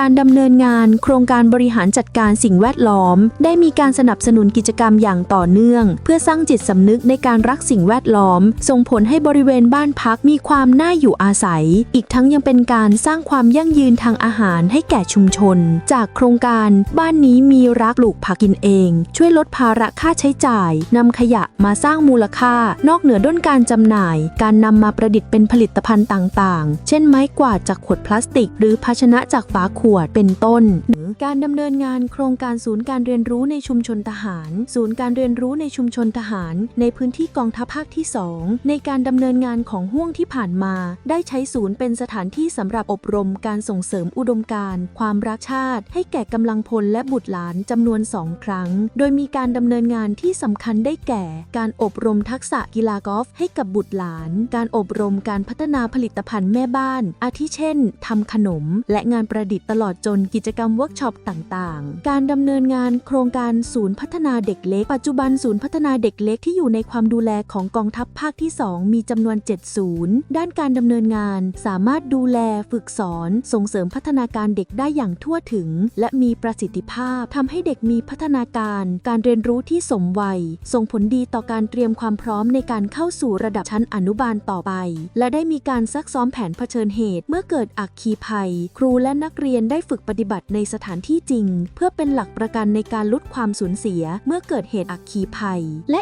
การดำเนินงานโครงการบริหารจัดการสิ่งแวดล้อม ได้มีการสนับสนุนกิจกรรมอย่างต่อเนื่อง เพื่อสร้างจิตสำนึกในการรักสิ่งแวดล้อม ส่งผลให้บริเวณบ้านพักมีความน่าอยู่อาศัย อีกทั้งยังเป็นการสร้างความยั่งยืนทางอาหารให้แก่ชุมชน จากโครงการบ้านนี้มีรักปลูกผักกินเอง ช่วยลดภาระค่าใช้จ่ายนำขยะมาสร้างมูลค่า นอกเหนือด้นการจำหน่าย การนำมาประดิษฐ์เป็นผลิตภัณฑ์ต่างๆ เช่นไม้กวาดจากขวดพลาสติก หรือภาชนะจากฝาขขวดเป็นต้น การดำเนินงานโครงการศูนย์การเรียนรู้ในชุมชนทหาร ศูนย์การเรียนรู้ในชุมชนทหาร ในพื้นที่กองทัพภาคที่ 2 ในการดำเนินงานของห่วงที่ผ่านมา ได้ใช้ศูนย์เป็นสถานที่สำหรับอบรมการส่งเสริมอุดมการณ์ความรักชาติ ให้แก่กำลังพลและบุตรหลานจำนวน 2 ครั้ง โดยมีการดำเนินงานที่สำคัญได้แก่ การอบรมทักษะกีฬากอล์ฟให้กับบุตรหลาน การอบรมการพัฒนาผลิตภัณฑ์แม่บ้าน อาทิเช่นทำขนม และงานประดิษฐ์ตลอดจนกิจกรรมเวิร์กช็อปต่างๆ การดำเนินงานโครงการศูนย์พัฒนาเด็กเล็ก ปัจจุบันศูนย์พัฒนาเด็กเล็กที่อยู่ในความดูแลของกองทัพภาคที่ 2 มีจำนวน 7 ศูนย์ ด้านการดำเนินงานสามารถดูแลฝึกสอน ส่งเสริมพัฒนาการเด็กได้อย่างทั่วถึง และมีประสิทธิภาพทำให้เด็กมีพัฒนาการ การเรียนรู้ที่สมวัย ส่งผลดีต่อการเตรียมความพร้อมในการเข้าสู่ระดับชั้นอนุบาลต่อไป และได้มีการซักซ้อมแผนเผชิญเหตุ เมื่อเกิดอักคีภัย ครูและนักเรียนได้ฝึกปฏิบัติในสถานที่จริง เพื่อเป็นหลักประกันในการลดความสูญเสียเมื่อเกิดเหตุอักคีภัย และ